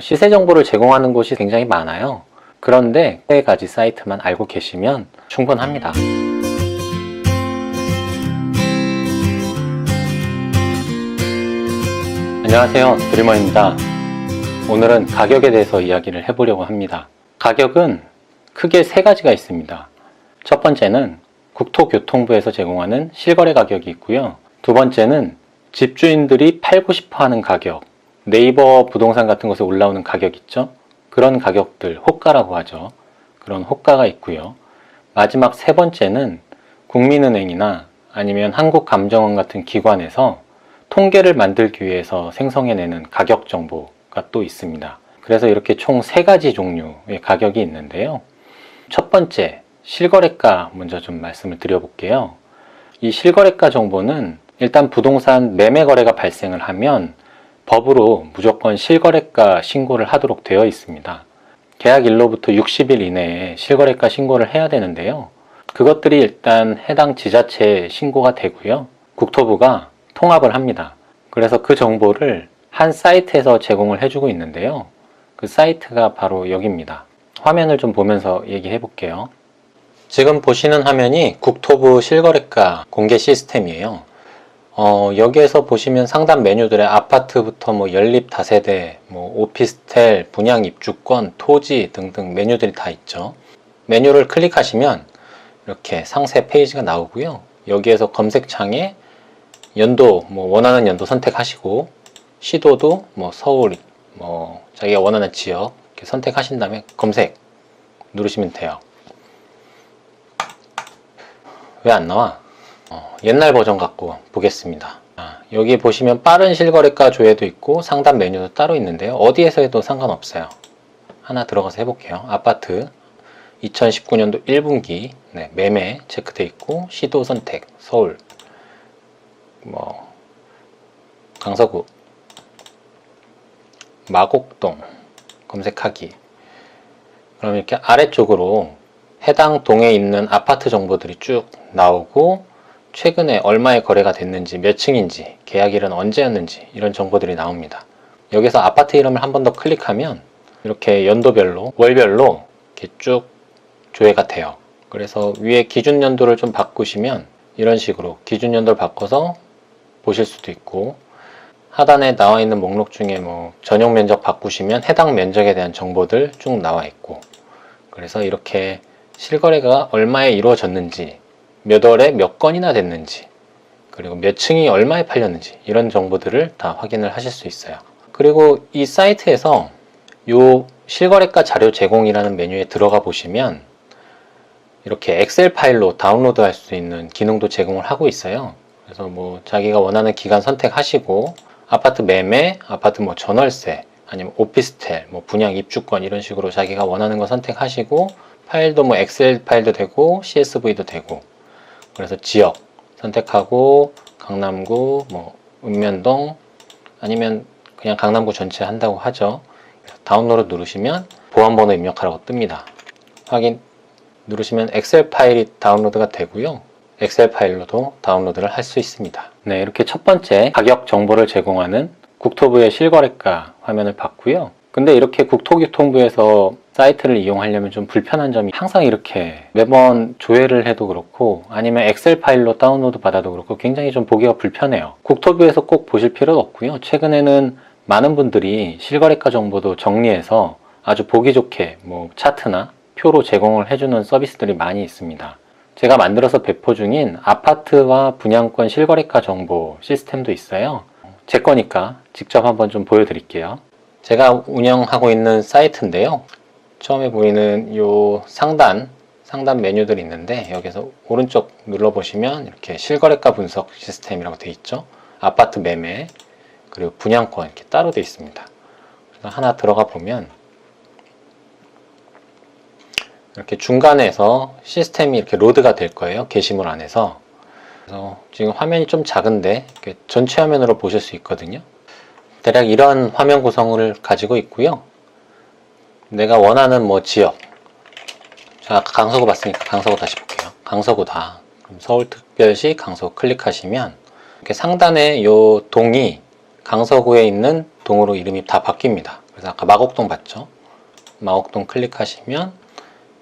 시세 정보를 제공하는 곳이 굉장히 많아요. 그런데 세 가지 사이트만 알고 계시면 충분합니다. 안녕하세요. 드리머입니다. 오늘은 가격에 대해서 이야기를 해보려고 합니다. 가격은 크게 세 가지가 있습니다. 첫 번째는 국토교통부에서 제공하는 실거래 가격이 있고요. 두 번째는 집주인들이 팔고 싶어 하는 가격, 네이버 부동산 같은 곳에 올라오는 가격 있죠? 그런 가격들, 호가라고 하죠. 그런 호가가 있고요. 마지막 세 번째는 국민은행이나 아니면 한국감정원 같은 기관에서 통계를 만들기 위해서 생성해내는 가격 정보가 또 있습니다. 그래서 이렇게 총 세 가지 종류의 가격이 있는데요. 첫 번째, 실거래가 먼저 좀 말씀을 드려볼게요. 이 실거래가 정보는 일단 부동산 매매 거래가 발생을 하면 법으로 무조건 실거래가 신고를 하도록 되어 있습니다. 계약일로부터 60일 이내에 실거래가 신고를 해야 되는데요. 그것들이 일단 해당 지자체에 신고가 되고요. 국토부가 통합을 합니다. 그래서 그 정보를 한 사이트에서 제공을 해주고 있는데요. 그 사이트가 바로 여기입니다. 화면을 좀 보면서 얘기해 볼게요. 지금 보시는 화면이 국토부 실거래가 공개 시스템이에요. 어, 여기에서 보시면 상단 메뉴들의 아파트부터 뭐 연립 다세대, 뭐 오피스텔, 분양 입주권, 토지 등등 메뉴들이 다 있죠. 메뉴를 클릭하시면 이렇게 상세 페이지가 나오고요. 여기에서 검색창에 연도, 뭐 원하는 연도 선택하시고 시도도 뭐 서울, 뭐 자기가 원하는 지역 이렇게 선택하신 다음에 검색 누르시면 돼요. 왜 안 나와? 어, 옛날 버전 갖고 보겠습니다. 아, 여기 보시면 빠른 실거래가 조회도 있고 상단 메뉴도 따로 있는데요. 어디에서 해도 상관없어요. 하나 들어가서 해볼게요. 아파트 2019년도 1분기 네, 매매 체크돼 있고 시도 선택 서울 뭐 강서구 마곡동 검색하기 그럼 이렇게 아래쪽으로 해당 동에 있는 아파트 정보들이 쭉 나오고 최근에 얼마의 거래가 됐는지 몇 층인지 계약일은 언제였는지 이런 정보들이 나옵니다. 여기서 아파트 이름을 한 번 더 클릭하면 이렇게 연도별로 월별로 이렇게 쭉 조회가 돼요. 그래서 위에 기준 연도를 좀 바꾸시면 이런 식으로 기준 연도를 바꿔서 보실 수도 있고 하단에 나와 있는 목록 중에 뭐 전용 면적 바꾸시면 해당 면적에 대한 정보들 쭉 나와 있고 그래서 이렇게 실거래가 얼마에 이루어졌는지 몇 월에 몇 건이나 됐는지 그리고 몇 층이 얼마에 팔렸는지 이런 정보들을 다 확인을 하실 수 있어요. 그리고 이 사이트에서 요 실거래가 자료 제공이라는 메뉴에 들어가 보시면 이렇게 엑셀 파일로 다운로드 할 수 있는 기능도 제공을 하고 있어요. 그래서 뭐 자기가 원하는 기간 선택하시고 아파트 매매, 아파트 뭐 전월세, 아니면 오피스텔, 뭐 분양 입주권 이런 식으로 자기가 원하는 거 선택하시고 파일도 뭐 엑셀 파일도 되고 CSV도 되고 그래서 지역 선택하고 강남구, 뭐 읍면동 아니면 그냥 강남구 전체 한다고 하죠. 다운로드 누르시면 보안번호 입력하라고 뜹니다. 확인 누르시면 엑셀 파일이 다운로드가 되고요. 엑셀 파일로도 다운로드를 할 수 있습니다. 네, 이렇게 첫 번째 가격 정보를 제공하는 국토부의 실거래가 화면을 봤고요. 근데 이렇게 국토교통부에서 사이트를 이용하려면 좀 불편한 점이 항상 이렇게 매번 조회를 해도 그렇고 아니면 엑셀 파일로 다운로드 받아도 그렇고 굉장히 좀 보기가 불편해요. 국토부에서 꼭 보실 필요는 없고요. 최근에는 많은 분들이 실거래가 정보도 정리해서 아주 보기 좋게 뭐 차트나 표로 제공을 해주는 서비스들이 많이 있습니다. 제가 만들어서 배포 중인 아파트와 분양권 실거래가 정보 시스템도 있어요. 제 거니까 직접 한번 좀 보여드릴게요. 제가 운영하고 있는 사이트인데요. 처음에 보이는 이 상단, 상단 메뉴들이 있는데 여기서 오른쪽 눌러보시면 이렇게 실거래가 분석 시스템이라고 되어 있죠. 아파트 매매, 그리고 분양권 이렇게 따로 되어 있습니다. 그래서 하나 들어가 보면 이렇게 중간에서 시스템이 이렇게 로드가 될 거예요. 게시물 안에서. 그래서 지금 화면이 좀 작은데 전체 화면으로 보실 수 있거든요. 대략 이런 화면 구성을 가지고 있고요. 내가 원하는 뭐 지역. 자, 강서구 봤으니까 강서구 다시 볼게요. 강서구다. 그럼 서울특별시 강서구 클릭하시면 이렇게 상단에 요 동이 강서구에 있는 동으로 이름이 다 바뀝니다. 그래서 아까 마곡동 봤죠? 마곡동 클릭하시면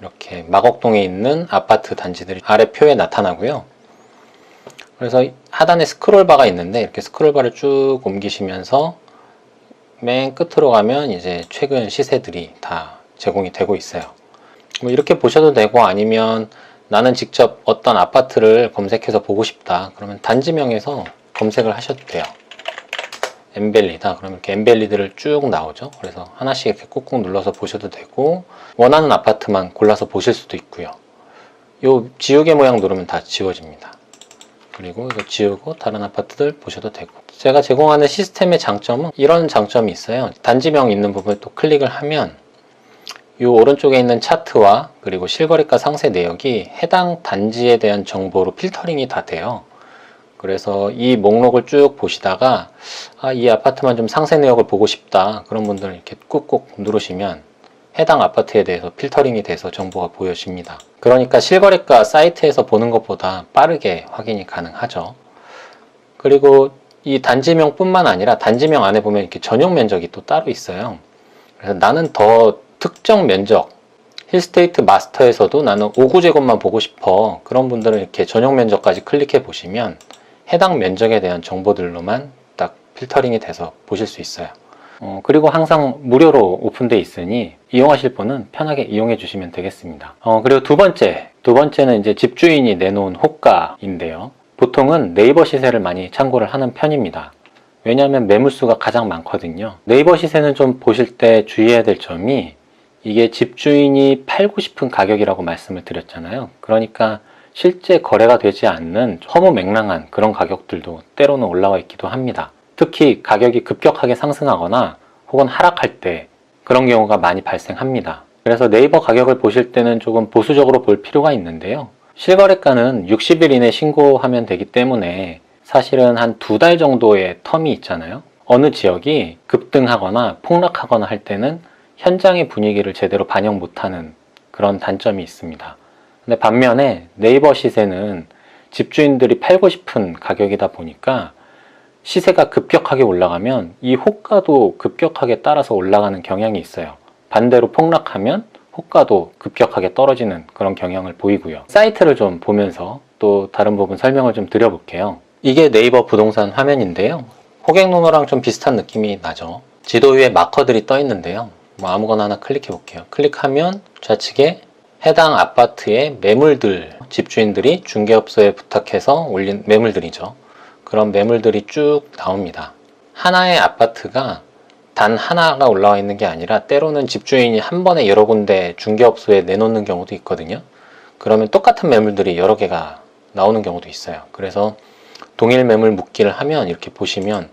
이렇게 마곡동에 있는 아파트 단지들이 아래 표에 나타나고요. 그래서 하단에 스크롤바가 있는데 이렇게 스크롤바를 쭉 옮기시면서 맨 끝으로 가면 이제 최근 시세들이 다 제공이 되고 있어요. 뭐 이렇게 보셔도 되고 아니면 나는 직접 어떤 아파트를 검색해서 보고 싶다. 그러면 단지명에서 검색을 하셔도 돼요. 엠벨리다. 그러면 이렇게 엠벨리들을 쭉 나오죠. 그래서 하나씩 이렇게 꾹꾹 눌러서 보셔도 되고 원하는 아파트만 골라서 보실 수도 있고요. 요 지우개 모양 누르면 다 지워집니다. 그리고 이거 지우고 다른 아파트들 보셔도 되고 제가 제공하는 시스템의 장점은 이런 장점이 있어요. 단지명 있는 부분을 또 클릭을 하면 이 오른쪽에 있는 차트와 그리고 실거래가 상세 내역이 해당 단지에 대한 정보로 필터링이 다 돼요. 그래서 이 목록을 쭉 보시다가 아, 이 아파트만 좀 상세 내역을 보고 싶다. 그런 분들은 이렇게 꾹꾹 누르시면 해당 아파트에 대해서 필터링이 돼서 정보가 보여집니다. 그러니까 실거래가 사이트에서 보는 것보다 빠르게 확인이 가능하죠. 그리고 이 단지명뿐만 아니라 단지명 안에 보면 이렇게 전용 면적이 또 따로 있어요. 그래서 나는 더 특정 면적, 힐스테이트 마스터에서도 나는 5구제곱만 보고 싶어. 그런 분들은 이렇게 전용 면적까지 클릭해 보시면 해당 면적에 대한 정보들로만 딱 필터링이 돼서 보실 수 있어요. 어, 그리고 항상 무료로 오픈돼 있으니 이용하실 분은 편하게 이용해 주시면 되겠습니다. 어, 그리고 두 번째, 두 번째는 이제 집주인이 내놓은 호가인데요. 보통은 네이버 시세를 많이 참고를 하는 편입니다. 왜냐하면 매물수가 가장 많거든요. 네이버 시세는 좀 보실 때 주의해야 될 점이 이게 집주인이 팔고 싶은 가격이라고 말씀을 드렸잖아요. 그러니까 실제 거래가 되지 않는 허무맹랑한 그런 가격들도 때로는 올라와 있기도 합니다. 특히 가격이 급격하게 상승하거나 혹은 하락할 때 그런 경우가 많이 발생합니다. 그래서 네이버 가격을 보실 때는 조금 보수적으로 볼 필요가 있는데요. 실거래가는 60일 이내 신고하면 되기 때문에 사실은 한 두 달 정도의 텀이 있잖아요. 어느 지역이 급등하거나 폭락하거나 할 때는 현장의 분위기를 제대로 반영 못하는 그런 단점이 있습니다. 근데 반면에 네이버 시세는 집주인들이 팔고 싶은 가격이다 보니까 시세가 급격하게 올라가면 이 호가도 급격하게 따라서 올라가는 경향이 있어요. 반대로 폭락하면 호가도 급격하게 떨어지는 그런 경향을 보이고요. 사이트를 좀 보면서 또 다른 부분 설명을 좀 드려볼게요. 이게 네이버 부동산 화면인데요. 호객노노랑 좀 비슷한 느낌이 나죠. 지도 위에 마커들이 떠 있는데요. 뭐 아무거나 하나 클릭해 볼게요. 클릭하면 좌측에 해당 아파트의 매물들, 집주인들이 중개업소에 부탁해서 올린 매물들이죠. 그런 매물들이 쭉 나옵니다. 하나의 아파트가 단 하나가 올라와 있는 게 아니라 때로는 집주인이 한 번에 여러 군데 중개업소에 내놓는 경우도 있거든요. 그러면 똑같은 매물들이 여러 개가 나오는 경우도 있어요. 그래서 동일 매물 묶기를 하면 이렇게 보시면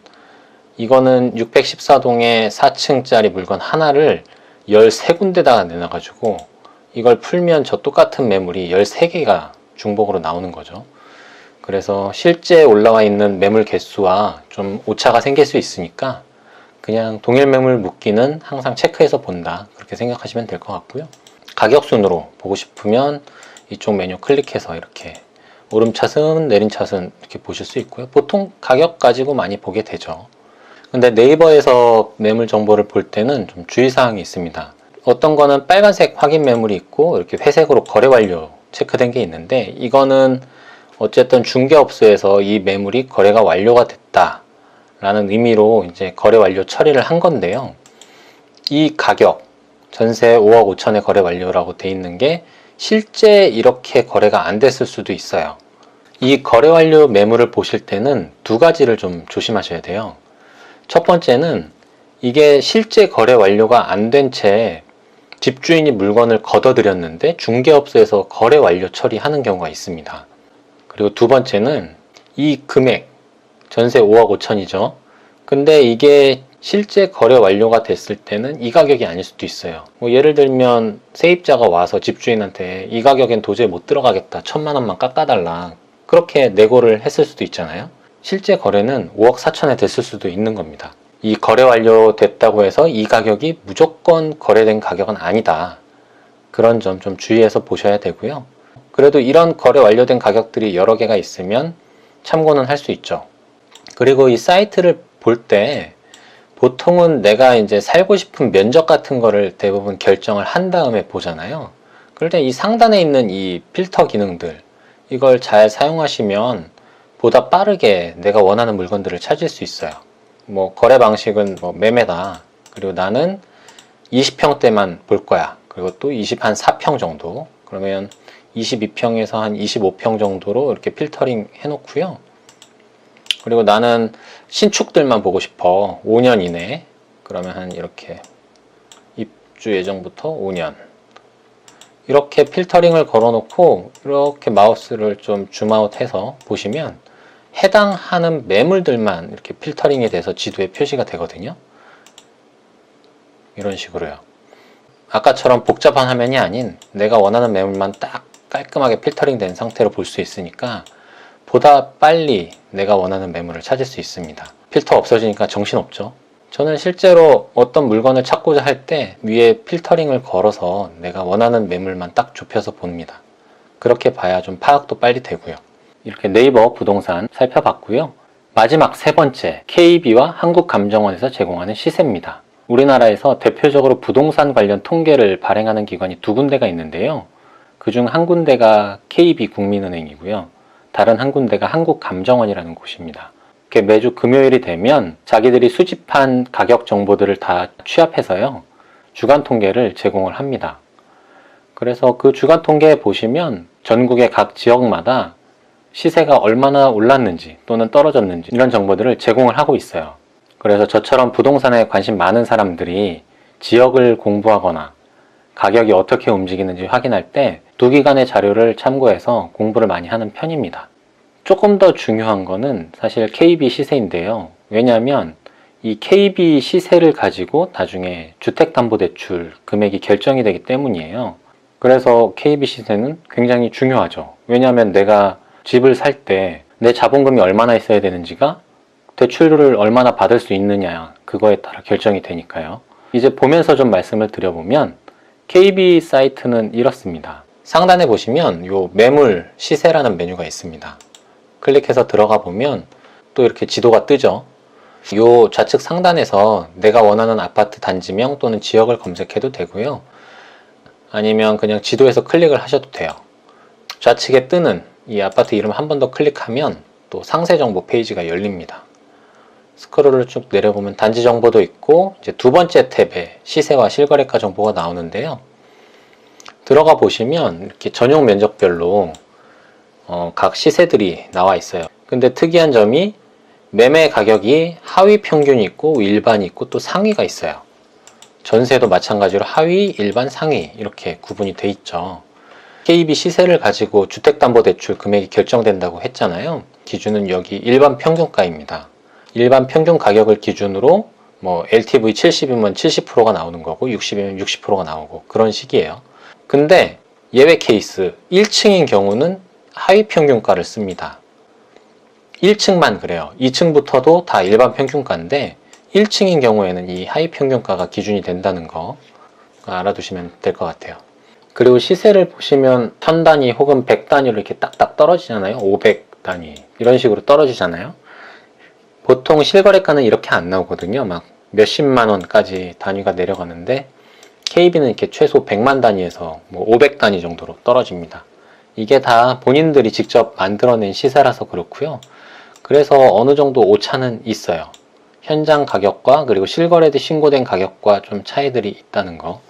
이거는 614동의 4층짜리 물건 하나를 13군데다가 내놔가지고 이걸 풀면 저 똑같은 매물이 13개가 중복으로 나오는 거죠. 그래서 실제 올라와 있는 매물 개수와 좀 오차가 생길 수 있으니까 그냥 동일 매물 묶기는 항상 체크해서 본다. 그렇게 생각하시면 될 것 같고요. 가격 순으로 보고 싶으면 이쪽 메뉴 클릭해서 이렇게 오름차순, 내림차순 이렇게 보실 수 있고요. 보통 가격 가지고 많이 보게 되죠. 근데 네이버에서 매물 정보를 볼 때는 좀 주의사항이 있습니다. 어떤 거는 빨간색 확인 매물이 있고 이렇게 회색으로 거래 완료 체크된 게 있는데 이거는 어쨌든 중개업소에서 이 매물이 거래가 완료가 됐다 라는 의미로 이제 거래 완료 처리를 한 건데요. 이 가격 전세 5억 5천에 거래 완료라고 돼 있는 게 실제 이렇게 거래가 안 됐을 수도 있어요. 이 거래 완료 매물을 보실 때는 두 가지를 좀 조심하셔야 돼요. 첫 번째는 이게 실제 거래 완료가 안 된 채 집주인이 물건을 걷어들였는데 중개업소에서 거래 완료 처리하는 경우가 있습니다. 그리고 두 번째는 이 금액 전세 5억 5천이죠. 근데 이게 실제 거래 완료가 됐을 때는 이 가격이 아닐 수도 있어요. 뭐 예를 들면 세입자가 와서 집주인한테 이 가격엔 도저히 못 들어가겠다. 천만 원만 깎아달라. 그렇게 내고를 했을 수도 있잖아요. 실제 거래는 5억 4천에 됐을 수도 있는 겁니다. 이 거래 완료됐다고 해서 이 가격이 무조건 거래된 가격은 아니다. 그런 점 좀 주의해서 보셔야 되고요. 그래도 이런 거래 완료된 가격들이 여러 개가 있으면 참고는 할 수 있죠. 그리고 이 사이트를 볼 때 보통은 내가 이제 살고 싶은 면적 같은 거를 대부분 결정을 한 다음에 보잖아요. 그럴 때 이 상단에 있는 이 필터 기능들 이걸 잘 사용하시면 보다 빠르게 내가 원하는 물건들을 찾을 수 있어요. 뭐 거래 방식은 뭐 매매다. 그리고 나는 20평대만 볼 거야. 그리고 또 20 한 4평 정도. 그러면 22평에서 한 25평 정도로 이렇게 필터링 해놓고요. 그리고 나는 신축들만 보고 싶어. 5년 이내. 그러면 한 이렇게 입주 예정부터 5년. 이렇게 필터링을 걸어놓고 이렇게 마우스를 좀 줌아웃해서 보시면 해당하는 매물들만 이렇게 필터링이 돼서 지도에 표시가 되거든요. 이런 식으로요. 아까처럼 복잡한 화면이 아닌 내가 원하는 매물만 딱 깔끔하게 필터링 된 상태로 볼 수 있으니까 보다 빨리 내가 원하는 매물을 찾을 수 있습니다. 필터 없어지니까 정신없죠. 저는 실제로 어떤 물건을 찾고자 할 때 위에 필터링을 걸어서 내가 원하는 매물만 딱 좁혀서 봅니다. 그렇게 봐야 좀 파악도 빨리 되고요. 이렇게 네이버 부동산 살펴봤고요. 마지막 세 번째, KB와 한국감정원에서 제공하는 시세입니다. 우리나라에서 대표적으로 부동산 관련 통계를 발행하는 기관이 두 군데가 있는데요. 그중 한 군데가 KB 국민은행이고요. 다른 한 군데가 한국감정원이라는 곳입니다. 이렇게 매주 금요일이 되면 자기들이 수집한 가격 정보들을 다 취합해서요. 주간 통계를 제공을 합니다. 그래서 그 주간 통계에 보시면 전국의 각 지역마다 시세가 얼마나 올랐는지 또는 떨어졌는지 이런 정보들을 제공을 하고 있어요. 그래서 저처럼 부동산에 관심 많은 사람들이 지역을 공부하거나 가격이 어떻게 움직이는지 확인할 때 두 기관의 자료를 참고해서 공부를 많이 하는 편입니다. 조금 더 중요한 거는 사실 KB 시세인데요. 왜냐하면 이 KB 시세를 가지고 나중에 주택담보대출 금액이 결정이 되기 때문이에요. 그래서 KB 시세는 굉장히 중요하죠. 왜냐하면 내가 집을 살 때 내 자본금이 얼마나 있어야 되는지가 대출을 얼마나 받을 수 있느냐 그거에 따라 결정이 되니까요. 이제 보면서 좀 말씀을 드려보면 KB 사이트는 이렇습니다. 상단에 보시면 요 매물 시세라는 메뉴가 있습니다. 클릭해서 들어가 보면 또 이렇게 지도가 뜨죠. 요 좌측 상단에서 내가 원하는 아파트 단지명 또는 지역을 검색해도 되고요. 아니면 그냥 지도에서 클릭을 하셔도 돼요. 좌측에 뜨는 이 아파트 이름 한 번 더 클릭하면 또 상세 정보 페이지가 열립니다. 스크롤을 쭉 내려보면 단지 정보도 있고 이제 두 번째 탭에 시세와 실거래가 정보가 나오는데요. 들어가 보시면 이렇게 전용 면적별로 어, 각 시세들이 나와 있어요. 근데 특이한 점이 매매 가격이 하위 평균이 있고 일반이 있고 또 상위가 있어요. 전세도 마찬가지로 하위, 일반, 상위 이렇게 구분이 돼 있죠. KB 시세를 가지고 주택담보대출 금액이 결정된다고 했잖아요. 기준은 여기 일반 평균가입니다. 일반 평균 가격을 기준으로 뭐 LTV 70이면 70%가 나오는 거고 60이면 60%가 나오고 그런 식이에요. 근데 예외 케이스 1층인 경우는 하위 평균가를 씁니다. 1층만 그래요. 2층부터도 다 일반 평균가인데 1층인 경우에는 이 하위 평균가가 기준이 된다는 거 알아두시면 될 것 같아요. 그리고 시세를 보시면 1000단위 혹은 100단위로 이렇게 딱딱 떨어지잖아요. 500단위 이런 식으로 떨어지잖아요. 보통 실거래가는 이렇게 안 나오거든요. 막 몇십만 원까지 단위가 내려가는데 KB는 이렇게 최소 100만 단위에서 뭐 500단위 정도로 떨어집니다. 이게 다 본인들이 직접 만들어낸 시세라서 그렇고요. 그래서 어느 정도 오차는 있어요. 현장 가격과 그리고 실거래대 신고된 가격과 좀 차이들이 있다는 거.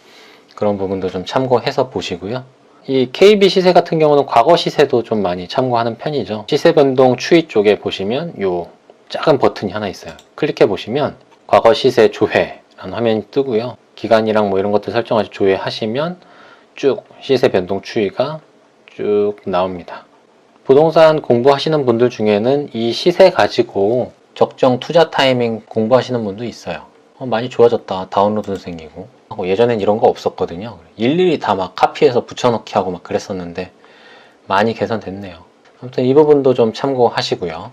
그런 부분도 좀 참고해서 보시고요. 이 KB 시세 같은 경우는 과거 시세도 좀 많이 참고하는 편이죠. 시세 변동 추이 쪽에 보시면 요 작은 버튼이 하나 있어요. 클릭해 보시면 과거 시세 조회라는 화면이 뜨고요. 기간이랑 뭐 이런 것들 설정하시 조회하시면 쭉 시세 변동 추이가 쭉 나옵니다. 부동산 공부하시는 분들 중에는 이 시세 가지고 적정 투자 타이밍 공부하시는 분도 있어요. 어, 많이 좋아졌다. 다운로드도 생기고. 예전엔 이런 거 없었거든요. 일일이 다 막 카피해서 붙여넣기 하고 막 그랬었는데 많이 개선됐네요. 아무튼 이 부분도 좀 참고하시고요.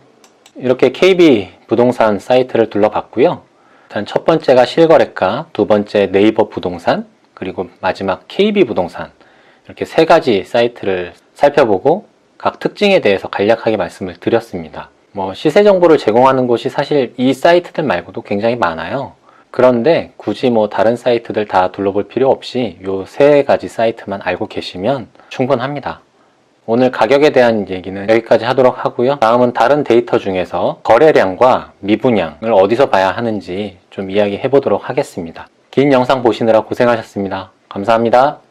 이렇게 KB 부동산 사이트를 둘러봤고요. 일단 첫 번째가 실거래가, 두 번째 네이버 부동산, 그리고 마지막 KB 부동산 이렇게 세 가지 사이트를 살펴보고 각 특징에 대해서 간략하게 말씀을 드렸습니다. 뭐 시세 정보를 제공하는 곳이 사실 이 사이트들 말고도 굉장히 많아요. 그런데 굳이 뭐 다른 사이트들 다 둘러볼 필요 없이 요 세 가지 사이트만 알고 계시면 충분합니다. 오늘 가격에 대한 얘기는 여기까지 하도록 하고요. 다음은 다른 데이터 중에서 거래량과 미분양을 어디서 봐야 하는지 좀 이야기해 보도록 하겠습니다. 긴 영상 보시느라 고생하셨습니다. 감사합니다.